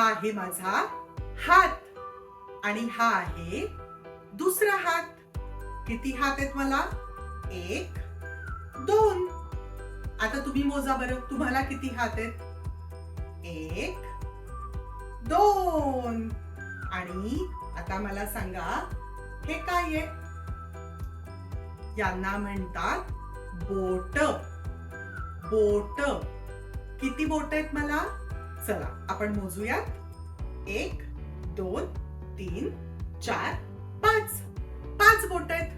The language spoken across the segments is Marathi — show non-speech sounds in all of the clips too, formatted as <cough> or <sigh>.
आहे माझा हात आणि हा आहे दुसरा हात. किती हात आहेत मला? एक दोन. आता तुम्ही मोजा बरं. तुम्हाला किती हात आहेत? एक दोन. आणि आता मला सांगा हे काय आहे? यांना म्हणतात बोट. बोट. किती बोट आहेत मला? चला आपण मोजूयात. एक दोन तीन चार पाच. पाच बोट आहेत.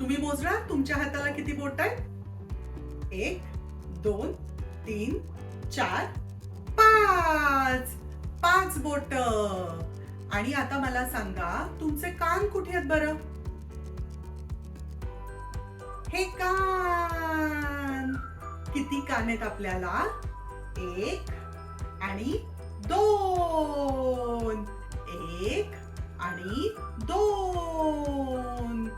तुम्ही मोजणार तुमच्या हाताला किती बोट आहेत? एक दोन तीन चार पाच. पाच बोट. आणि आता मला सांगा तुमचे कान कुठे आहेत बरं? हे कान. किती कान आहेत आपल्याला? एक आणि दोन. एक आणि दोन.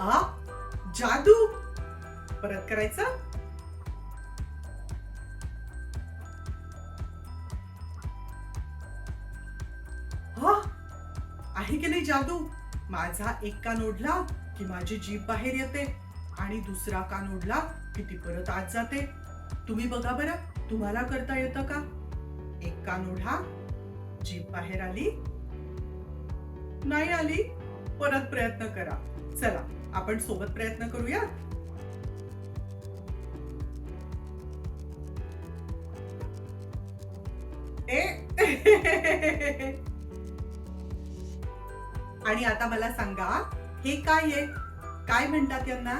आ जादू. परत करायचं. आहे की नाही जादू? माझा एक का ओढला की माझी जीभ बाहेर येते आणि दुसरा कान ओढला की ती परत आत जाते. तुम्ही बघा बरं तुम्हाला करता येतं का? एक कान ओढा जीभ बाहेर आली. नाही आली परत प्रयत्न करा. चला आपण सोबत प्रयत्न करूया. <laughs> आणि आता मला सांगा हे काय आहे? काय म्हणतात यांना?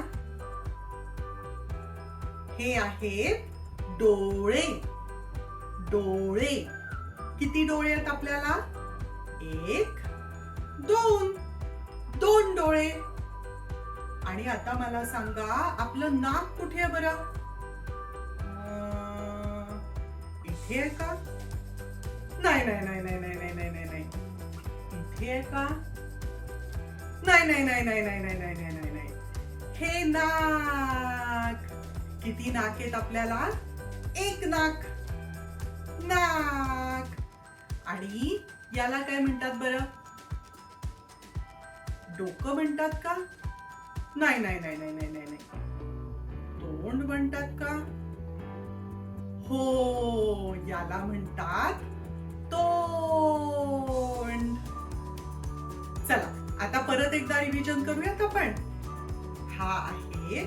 हे आहेत डोळे. डोळे. किती डोळे आहेत आपल्याला? एक दोन. दोन डोळे. आणि आता मला सांगा आपलं नाक कुठे आहे बरं? इथे आहे का? नाही नाही नाही नाही नाही नाही नाही नाही. इथे आहे का? नाही नाही नाही नाही नाही नाही नाही नाही नाही नाही हे नाक किती नाक आहेत आपल्याला एक नाक नाक आणि याला काय म्हणतात बरं डोकं म्हणतात का नाही नाही नाही नाही नाही नाही नाही तोंड म्हणतात का हो याला म्हणतात परत एकदा रिव्हिजन करूयात आपण? हा आहे.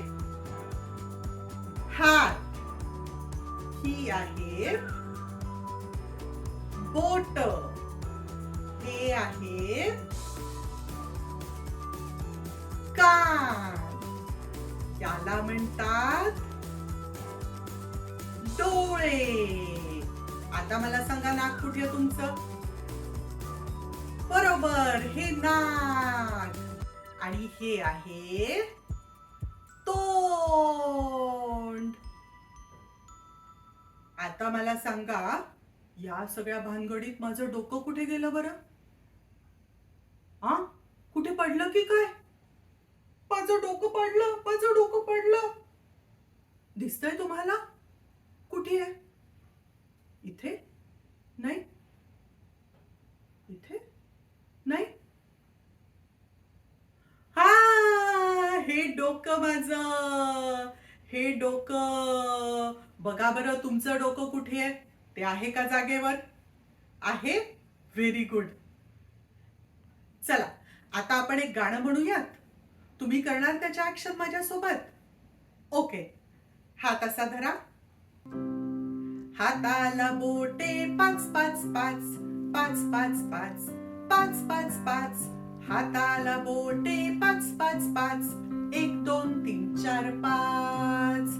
हात ही आहे. बोट. हे आहे. कान. याला म्हणतात डोळे. आता मला सांगा नाक कुठे तुमचं? बरोबर हे नाक आणि हे आहे तोंड. आता मला सांगा या सगळ्या भानगडीत माझं डोकं कुठे गेलं बरं? हा? कुठे पडलं की काय? माझं डोकं पडलं माझं डोकं पडलं. दिसतंय तुम्हाला कुठे आहे इथे नाही इथे नाही हा हे डोकं माझं. हे डोकं बघा बरं तुमचं डोकं कुठे आहे? ते आहे का जागेवर? आहे? व्हेरी गुड चला आता आपण एक गाणं म्हणूयात. तुम्ही करणार त्याच्या ऍक्शन माझ्यासोबत? ओके हात असा धरा. हाताला बोटे पाच पाच पाच पाच पाच पाच पाच पाच पाच. हाताला बोटे पाच पाच पाच एक दोन तीन चार पाच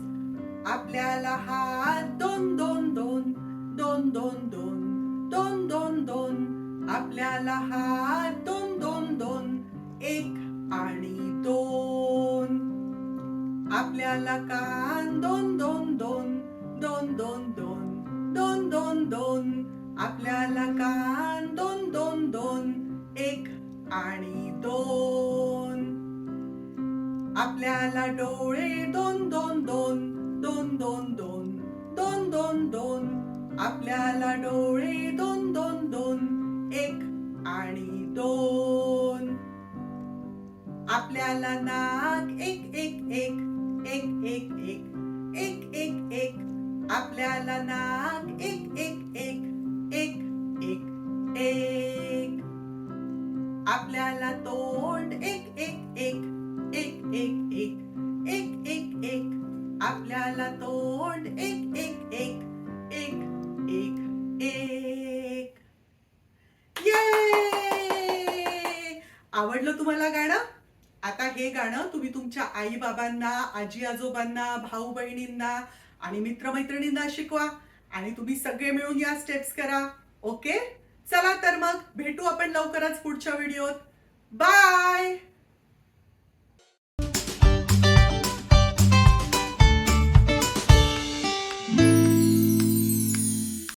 आपल्याला हात दोन दोन दोन दोन दोन दोन दोन दोन दोन आपल्याला हात दोन दोन दोन एक आणि दोन आपल्याला कान दोन दोन दोन दोन दोन दोन दोन दोन दोन आपल्याला कान दोन दोन दोन एक आणि दोन आपल्याला डोळे दोन दोन दोन दोन दोन दोन दोन दोन दोन. आपल्याला डोळे दोन दोन दोन एक आणि दोन. आपल्याला नाक एक एक एक एक एक एक एक एक एक. आपल्याला नाक एक एक आपल्याला तोंड एक एक एक एक एक एक. ये आवडलं तुम्हाला गाणं? आता हे गाणं तुम्ही तुमच्या आई बाबांना आजी आजोबांना भाऊ बहिणींना आणि मित्रमैत्रिणींना शिकवा आणि तुम्ही सगळे मिळून या स्टेप्स करा. ओके चला तर मग भेटू आपण लवकरच पुढच्या व्हिडिओत बाय